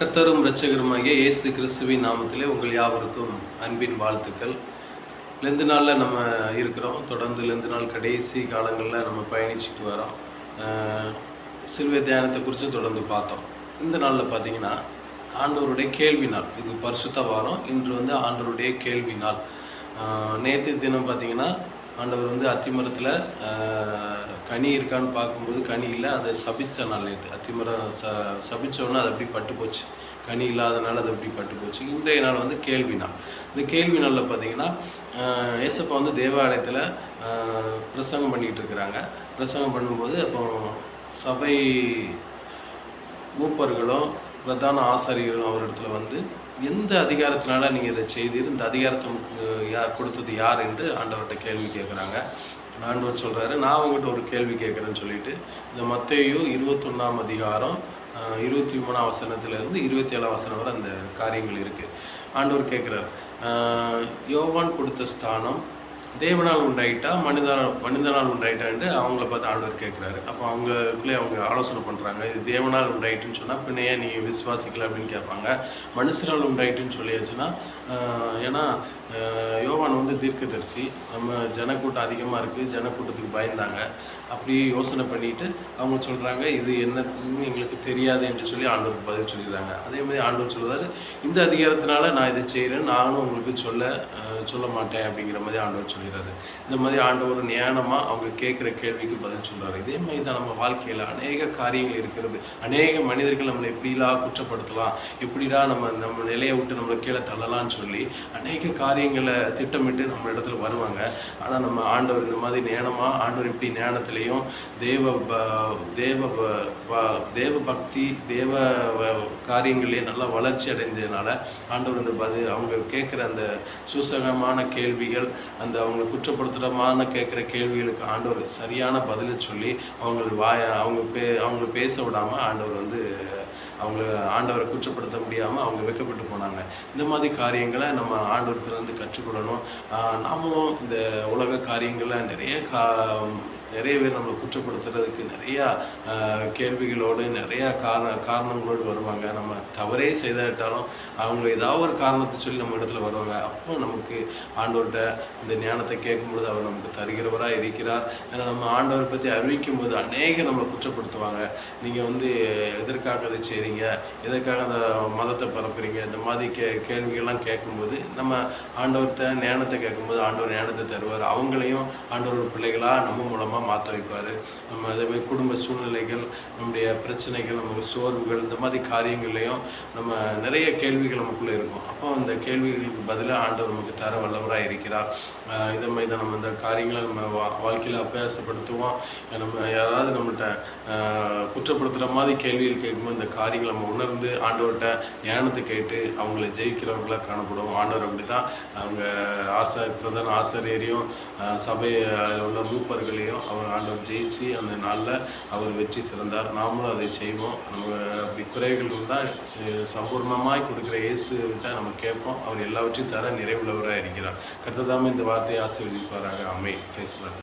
கர்த்தரும் இரட்சகருமாகிய இயேசு கிறிஸ்துவின் நாமத்திலே உங்கள் யாவருக்கும் அன்பின் வாழ்த்துக்கள். லெந்து நாளில் நம்ம இருக்கிறோம். தொடர்ந்து லெந்து நாள் கடைசி காலங்களில் நம்ம பயணிச்சுட்டு வரோம். ஆஹ் சிலுவை தியானத்தை குறித்து தொடர்ந்து பார்த்தோம். இந்த நாளில் பார்த்தீங்கன்னா ஆண்டவருடைய கேள்வி நாள். இது பரிசுத்த வாரம். இன்று வந்து ஆண்டவருடைய கேள்வி நாள். நேற்று தினம் பார்த்தீங்கன்னா ஆண்டவர் வந்து அத்திமரத்தில் கனி இருக்கான்னு பார்க்கும்போது கனி இல்லை அதை சபித்த நாள் நேற்று அத்திமரம் ச சபித்தோன்னே அது அப்படி பட்டு போச்சு. கனி இல்லாதனால அது அப்படி பட்டு போச்சு. இன்றைய நாள் வந்து கேள்வி நாள். இந்த கேள்வி நாளில் பார்த்தீங்கன்னா ஏசப்பா வந்து தேவாலயத்தில் பிரசங்கம் பண்ணிகிட்டு இருக்கிறாங்க. பிரசங்கம் பண்ணும்போது அப்போ சபை மூப்பர்களும் பிரதான ஆசிரியர்களும் அவர் இடத்துல வந்து எந்த அதிகாரத்தினால நீங்கள் இதை செய்தீர் இந்த அதிகாரத்தை யா யார் கொடுத்தது யார் என்று ஆண்டவர்கிட்ட கேள்வி கேட்குறாங்க. ஆண்டவர் சொல்கிறாரு நான் உங்கள்கிட்ட ஒரு கேள்வி கேட்குறேன்னு சொல்லிட்டு இந்த மத்தையும் இருபத்தொன்னாம் அதிகாரம் இருபத்தி மூணாம் வசனத்துலேருந்து இருபத்தி ஏழாம் வசனம் வரை அந்த காரியங்கள் இருக்குது ஆண்டவர் கேட்குறாரு யோவான் கொடுத்த ஸ்தானம் தேவனால் உண்டாயிட்டா மனிதனால் மனிதனால் உண்டாயிட்டான்ட்டு அவங்கள பார்த்து ஆண்டவர் கேட்குறாரு. அப்போ அவங்களுக்குள்ளே அவங்க ஆலோசனை பண்ணுறாங்க இது தேவனால் உண்டாயிட்டுன்னு சொன்னால் பின்ன ஏன் நீங்கள் விசுவாசிக்கல அப்படின்னு கேட்பாங்க. மனுஷனால் உண்டாயிட்டுன்னு சொல்லியாச்சுன்னா ஏன்னா யோவான் வந்து தீர்க்கதரிசி. நம்ம ஜனக்கூட்டம் அதிகமாக இருக்குது ஜனக்கூட்டத்துக்கு பயந்தாங்க. அப்படி யோசனை பண்ணிட்டு அவங்க சொல்கிறாங்க இது என்னன்னு எங்களுக்கு தெரியாது என்று சொல்லி ஆண்டவருக்கு பதில் சொல்லிடுறாங்க அதே மாதிரி ஆண்டவர் சொல்றாரு இந்த அதிகாரத்தினால நான் இதை செய்கிறேன் நானும் உங்களுக்கு சொல்ல சொல்ல மாட்டேன் அப்படிங்கிற மாதிரி ஆண்டவர் சொல்லிடுறாரு இந்த மாதிரி ஆண்டவர் ஞானமாக அவங்க கேட்குற கேள்விக்கு பதில் சொல்கிறாரு இதே மாதிரி தான் நம்ம வாழ்க்கையில் அநேக காரியங்கள் இருக்கிறது. அநேக மனிதர்கள் நம்மளை எப்படிலாம் குற்றப்படுத்தலாம்? எப்படிடா நம்ம நம்ம நிலையை விட்டு நம்மளை கீழே தள்ளலாம்னு சொல்லி அநேக காரியங்களை திட்டமிட்டு நம்ம இடத்துல வருவாங்க. ஆனால் நம்ம ஆண்டவர் இந்த மாதிரி ஞானமாக ஆண்டவர் இப்படி ஞானத்திலையும் தேவ ப- தேவ ப- ப- தேவ பக்தி தேவ வ- காரியங்களே நல்லா வளர்ச்சி அடைஞ்சதுனால ஆண்டவர் இந்த பதில் அவங்க கேட்குற அந்த சூசகமான கேள்விகள் அந்த அவங்களை குற்றப்படுத்துகிறமான கேட்குற கேள்விகளுக்கு ஆண்டவர் சரியான பதிலை சொல்லி அவங்க வாய அவங்க பே அவங்கள பேச விடாமல் ஆண்டவர் வந்து அவங்கள ஆண்டவரை குற்றப்படுத்த முடியாமல் அவங்க வெட்கப்பட்டு போனாங்க. இந்த மாதிரி காரியங்களை நம்ம ஆண்டவரத்துலேருந்து கற்றுக்கொள்ளணும். நாமும் இந்த உலக காரியங்களில் நிறைய கா நிறைய பேர் நம்மளை குற்றப்படுத்துறதுக்கு நிறையா கேள்விகளோடு நிறையா காரண காரணங்களோடு வருவாங்க. நம்ம தவறே செய்தாட்டாலும் அவங்க ஏதாவது ஒரு காரணத்தை சொல்லி நம்ம இடத்துல வருவாங்க. அப்போ நமக்கு ஆண்டவர்கிட்ட இந்த ஞானத்தை கேட்கும்பொழுது அவர் நமக்கு தருகிறவராக இருக்கிறார். ஏன்னா நம்ம ஆண்டவரை பற்றி அறிவிக்கும் போது அநேக நம்மளை குற்றப்படுத்துவாங்க. நீங்கள் வந்து எதற்காக அதை செய்கிறீங்க எதற்காக அந்த மதத்தை பரப்புறீங்க? இந்த மாதிரி கே கேள்விகள்லாம் கேட்கும்போது நம்ம ஆண்டவர்கிட்ட ஞானத்தை கேட்கும்போது ஆண்டவர் ஞானத்தை தருவார். அவங்களையும் ஆண்டவர் பிள்ளைகளாக நம்ம மூலமாக மாற்ற வைப்பார். நம்ம அதே மாதிரி குடும்ப சூழ்நிலைகள் நம்முடைய பிரச்சனைகள் நமக்கு சோர்வுகள் இந்த மாதிரி காரியங்கள்லையும் நம்ம நிறைய கேள்விகள் நமக்குள்ளே இருக்கும். அப்போ அந்த கேள்விகளுக்கு பதிலாக ஆண்டவர் நமக்கு தர வல்லவராக இருக்கிறார். இதை மாதிரி தான் நம்ம இந்த காரியங்களை நம்ம வா வாழ்க்கையில் அபியாசப்படுத்துவோம். நம்ம யாராவது நம்மள்கிட்ட குற்றப்படுத்துகிற மாதிரி கேள்விகள் கேட்கும்போது இந்த காரியங்களை நம்ம உணர்ந்து ஆண்டவர்கிட்ட ஞானத்தை கேட்டு அவங்கள ஜெயிக்கிறவர்களாக காணப்படுவோம். ஆண்டவர் அப்படி தான் அவங்க ஆசா பிரதான ஆசிரியரையும் சபையில் உள்ள மூப்பர்களையும் அவர் ஆண்டவர் ஜெயிச்சு அந்த நாளில் அவர் வெற்றி சிறந்தார். நாமளும் அதை செய்வோம். நம்ம அப்படி குறைகள் இருந்தால் சம்பூர்ணமாய் கொடுக்குற இயேசுகிட்ட நம்ம கேட்போம். அவர் எல்லாவற்றையும் தர நிறைவுள்ளவராக இருக்கிறார். கட்டதாமல் இந்த வார்த்தையை ஆசீர்வதிப்பாராக. அமை பேசுகிறார்